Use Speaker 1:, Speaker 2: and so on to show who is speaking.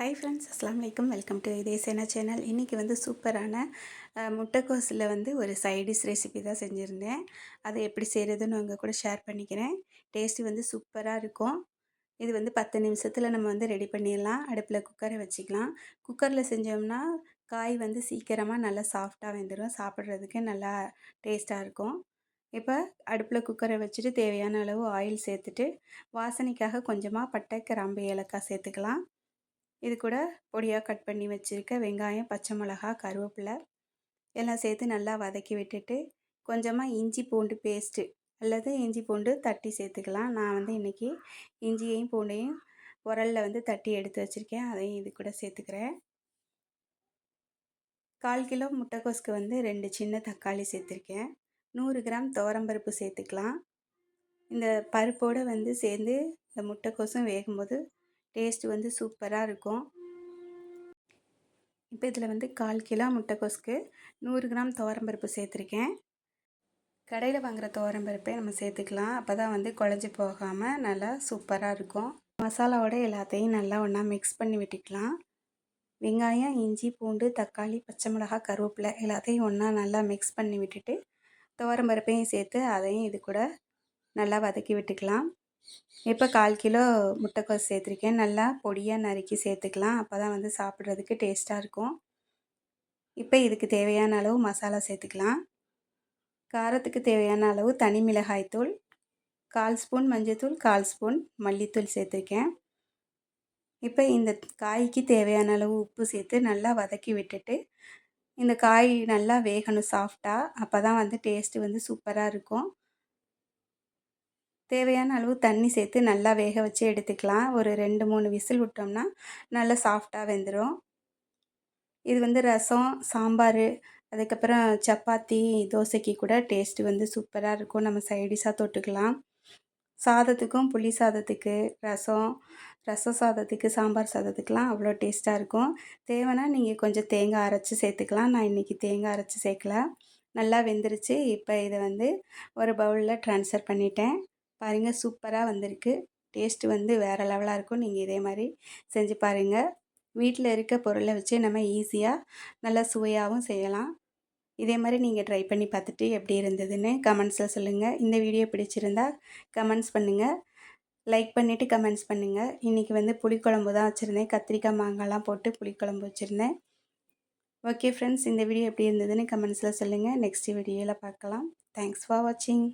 Speaker 1: Hi friends அஸ்லாம் வலைக்கம் welcome to இதே சேனா சேனல் இன்றைக்கி வந்து சூப்பரான முட்டைக்கோஸில் வந்து ஒரு சைடிஷ் ரெசிபி தான் செஞ்சுருந்தேன். அதை எப்படி செய்கிறதுன்னு உங்கள் கூட ஷேர் பண்ணிக்கிறேன். டேஸ்ட்டு வந்து சூப்பராக இருக்கும். இது வந்து பத்து நிமிஷத்தில் நம்ம வந்து ரெடி பண்ணிடலாம். அடுப்பில் குக்கரை வச்சுக்கலாம். குக்கரில் செஞ்சோம்னா காய் வந்து சீக்கிரமாக நல்லா சாஃப்டாக வெந்துடும் சாப்பிட்றதுக்கு நல்லா டேஸ்ட்டாக இருக்கும். இப்போ அடுப்பில் குக்கரை வச்சுட்டு தேவையான அளவு ஆயில் சேர்த்துட்டு வாசனைக்காக கொஞ்சமாக பட்டை கிராம்பு ஏலக்காய் சேர்த்துக்கலாம். இது கூட பொடியாக கட் பண்ணி வச்சுருக்க வெங்காயம் பச்சை மிளகா கருவேப்பிலை எல்லாம் சேர்த்து நல்லா வதக்கி விட்டுட்டு கொஞ்சமாக இஞ்சி பூண்டு பேஸ்ட்டு அல்லது இஞ்சி பூண்டு தட்டி சேர்த்துக்கலாம். நான் வந்து இன்றைக்கி இஞ்சியையும் பூண்டையும் உரலில் வந்து தட்டி எடுத்து வச்சுருக்கேன். அதையும் இது கூட சேர்த்துக்கிறேன். கால் கிலோ முட்டைக்கோஸ்க்கு வந்து ரெண்டு சின்ன தக்காளி சேர்த்துருக்கேன். நூறு கிராம் துவரம்பருப்பு சேர்த்துக்கலாம். இந்த பருப்போடு வந்து சேர்ந்து இந்த முட்டைக்கோசும் வேகும்போது டேஸ்ட் வந்து சூப்பராக இருக்கும். இப்போ இதில் வந்து கால் கிலோ முட்டைக்கோஸ்க்கு நூறு கிராம் துவரம்பருப்பு சேர்த்துருக்கேன். கடையில் வாங்குகிற துவரம்பருப்பே நம்ம சேர்த்துக்கலாம். அப்போ தான் வந்து குழஞ்சி போகாமல் நல்லா சூப்பராக இருக்கும். மசாலாவோட எல்லாத்தையும் நல்லா ஒன்றா மிக்ஸ் பண்ணி விட்டுக்கலாம். வெங்காயம் இஞ்சி பூண்டு தக்காளி பச்சை மிளகாய் கருவேப்பிலை எல்லாத்தையும் ஒன்றா நல்லா மிக்ஸ் பண்ணி விட்டுட்டு துவரம்பருப்பையும் சேர்த்து அதையும் இது கூட நல்லா வதக்கி விட்டுக்கலாம். இப்போ கால் கிலோ முட்டைக்கோஸ் சேர்த்துருக்கேன். நல்லா பொடியாக நறுக்கி சேர்த்துக்கலாம். அப்போ தான் வந்து சாப்பிட்றதுக்கு டேஸ்ட்டாக இருக்கும். இப்போ இதுக்கு தேவையான அளவு மசாலா சேர்த்துக்கலாம். காரத்துக்கு தேவையான அளவு தனி மிளகாய்த்தூள் கால் ஸ்பூன் மஞ்சத்தூள் கால் ஸ்பூன் மல்லித்தூள் சேர்த்துருக்கேன். இப்போ இந்த காய்க்கு தேவையான அளவு உப்பு சேர்த்து நல்லா வதக்கி விட்டுட்டு இந்த காய் நல்லா வேகணும் சாஃப்டாக அப்போ தான் வந்து டேஸ்ட்டு வந்து சூப்பராக இருக்கும். தேவையான அளவு தண்ணி சேர்த்து நல்லா வேக வச்சு எடுத்துக்கலாம். ஒரு ரெண்டு மூணு விசில் விட்டோம்னா நல்லா சாஃப்டாக வெந்துடும் இது வந்து ரசம் சாம்பார் அதுக்கப்புறம் சப்பாத்தி தோசைக்கு கூட டேஸ்ட்டு வந்து சூப்பராக இருக்கும். நம்ம சைடிஷாக தொட்டுக்கலாம். சாதத்துக்கும் புளி சாதத்துக்கு ரசம் ரசம் சாதத்துக்கு சாம்பார் சாதத்துக்கெலாம் அவ்வளோ டேஸ்ட்டாக இருக்கும். தேவைன்னா நீங்கள் கொஞ்சம் தேங்காய் அரைச்சி சேர்த்துக்கலாம். நான் இன்றைக்கி தேங்காய் அரைச்சி சேர்க்கல. நல்லா வெந்துருச்சு. இப்போ இதை வந்து ஒரு பவுலில் ட்ரான்ஸ்ஃபர் பண்ணிட்டேன். பாருங்கள் சூப்பராக வந்திருக்கு. டேஸ்ட்டு வந்து வேறு லெவலாக இருக்கும். நீங்கள் இதே மாதிரி செஞ்சு பாருங்கள் வீட்டில் இருக்க பொருளை வச்சு நம்ம ஈஸியாக நல்லா சுவையாகவும் செய்யலாம். இதே மாதிரி நீங்கள் ட்ரை பண்ணி பார்த்துட்டு எப்படி இருந்ததுன்னு கமெண்ட்ஸில் சொல்லுங்கள் இந்த வீடியோ பிடிச்சிருந்தா கமெண்ட்ஸ் பண்ணுங்கள் லைக் பண்ணிவிட்டு கமெண்ட்ஸ் பண்ணுங்கள் இன்றைக்கி வந்து புளிக்குழம்பு தான் வச்சுருந்தேன். கத்திரிக்காய் மாங்காய்லாம் போட்டு புளிக்குழம்பு வச்சுருந்தேன். ஓகே ஃப்ரெண்ட்ஸ் இந்த வீடியோ எப்படி இருந்ததுன்னு கமெண்ட்ஸில் சொல்லுங்கள் நெக்ஸ்ட் வீடியோவில் பார்க்கலாம். தேங்க்ஸ் ஃபார் வாட்சிங்